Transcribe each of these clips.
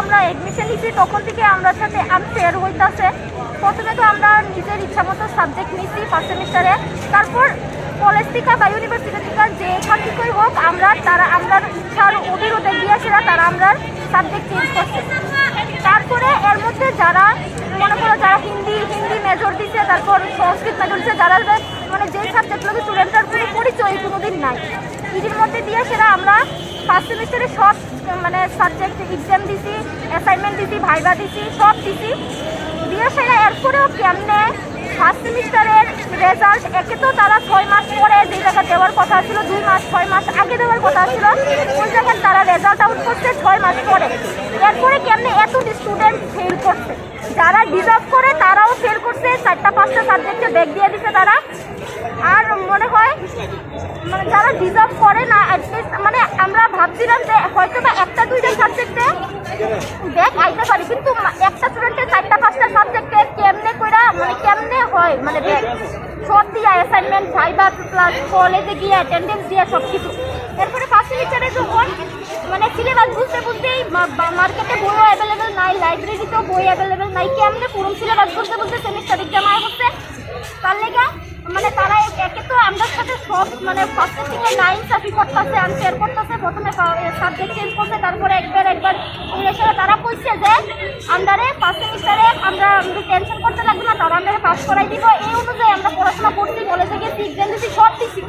আমরা এডমিশন নিছি, তখন থেকে আমরা সাথে আনফেয়ার হইতাছে। প্রথমে তো আমরা নিজের ইচ্ছা মতো সাবজেক্ট নিছি ফার্স্ট সেমিস্টারে তারপর কলেজ থেকে বা ইউনিভার্সিটি থেকে যে এখান থেকেই হোক, আমরা তারা আমরা ইচ্ছার অবিরোধে গিয়েছিলা তারা আমরা সাবজেক্ট চেঞ্জ করছে। তারপরে এর মধ্যে যারা, মনে করো যারা হিন্দি হিন্দি মেজর দিচ্ছে তারপর সংস্কৃত মেজর দিচ্ছে যারা মানে যেই সাবজেক্টগুলো স্টুডেন্টদের কোনো পরিচয় কোনোদিন নাই ইডির মধ্যে দিয়ে সেটা আমরা ফার্স্ট সেমিস্টারে সব মানে সাবজেক্ট এক্সাম দিছি। অ্যাসাইনমেন্ট দিছি, ভাইবা দিছি, সব দিছি। দিয়ে সেটা এরপরেও কেমনে ফার্স্ট সেমিস্টারের রেজাল্ট একে তো তারা ছয় মাস পরে যে জায়গায় দেওয়ার কথা ছিল, দুই মাস, ছয় মাস আগে দেওয়ার কথা ছিল, ওই জায়গায় তারা রেজাল্ট আউট করছে ছয় মাস পরে। এরপরে কেমনে এত স্টুডেন্ট ফেল করছে? যারা ডিজার্ভ করে, তারাও ফেল করছে, চারটা, পাঁচটা সাবজেক্টে ব্যাগ দিয়ে দিছে তারা। আর মনে হয় মানে যারা ডিজার্ভ করে না মানে আমরা ভাবছিলাম যে হয়তো বা একটা, দুইটা সাবজেক্টে ব্যাগ আইতে পারি, কিন্তু একটা স্টুডেন্টের চারটা, পাঁচটা সাবজেক্টে কেমনে কইরা মানে কেমনে হয়? মানে ব্যাগ সব দিয়া অ্যাসাইনমেন্ট ভাইবা প্লাস কলেজে গিয়ে অ্যাটেন্ডেন্স দিয়ে সব কিছু এরপরে ফার্স্ট সেমিস্টারে যখন মানে সিলেবাস বুঝতে বুঝতেই মার্কেটে বইও অ্যাভেলেবেল নাই লাইব্রেরিতেও বই অ্যাভেলেবেল নাই, কেমনে পুরো সিলেবাস বুঝতে বুঝতে সেমিস্টার এক্সাম আয় হচ্ছে। তার লেগে মানে তারা একে তো আমাদের সাথে সব মানে ফার্স্ট থেকে নাইন সাফি করতেছে আনফেয়ার করতেছে, প্রথমে সাবজেক্ট চেঞ্জ করছে, তারপরে একবার একবার ইংলিশে তারা কইছে যে আন্ডারে ফার্স্ট সেমিস্টারে আমরা টেনশন করতে না, তারা আমরা পাস করাই দিব। এই অনুযায়ী আমরা পড়াশোনা করছি কলেজে গেছি এক্সাম দিচ্ছি সব দিচ্ছি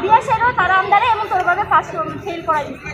দিয়ে সেটাও তারা আন্ডারে এমন তোরভাবে পাস ফেল করাই দিচ্ছে